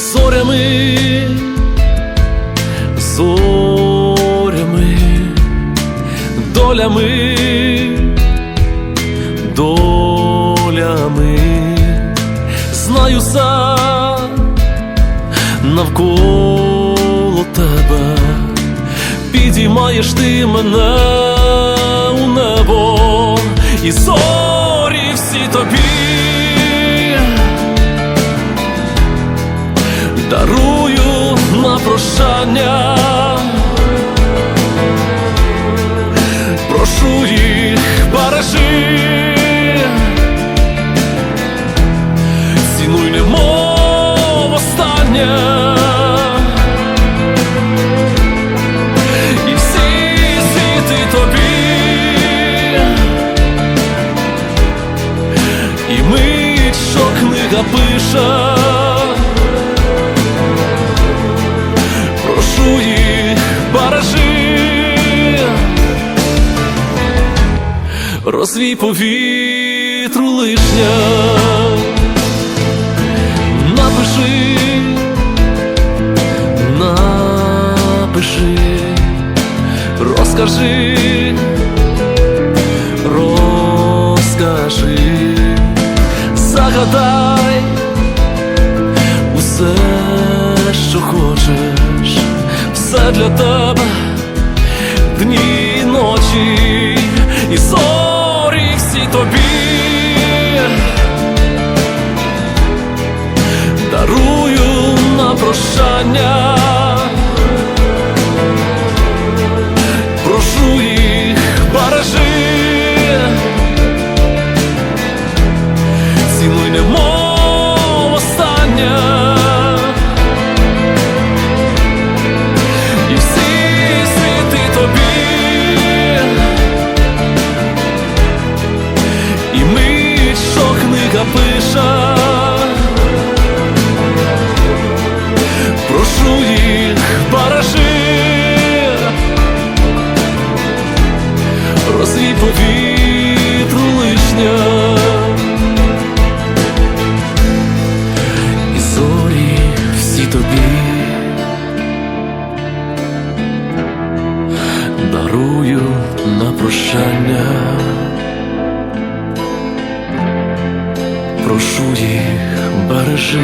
зорями, зорями, долями, долями, знаю сам навколо тебе, підіймаєш ти мене у небо і зорі всі тобі. На прощання. Прошу їх бережи, цінуй немов останнє. І всі світи тобі, і мить, що книга пише. Розвій повітру лишня, напиши, напиши, розкажи, розкажи, загадай усе, що хочеш, все для тебе, дні і ночі, і всі тобі. Дарую на прощання. Тобі. дарую на прощання. Прошу їх бережи,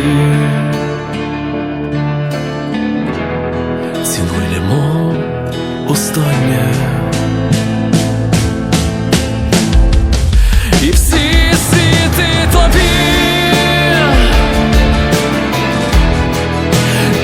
цінуй немов останнє.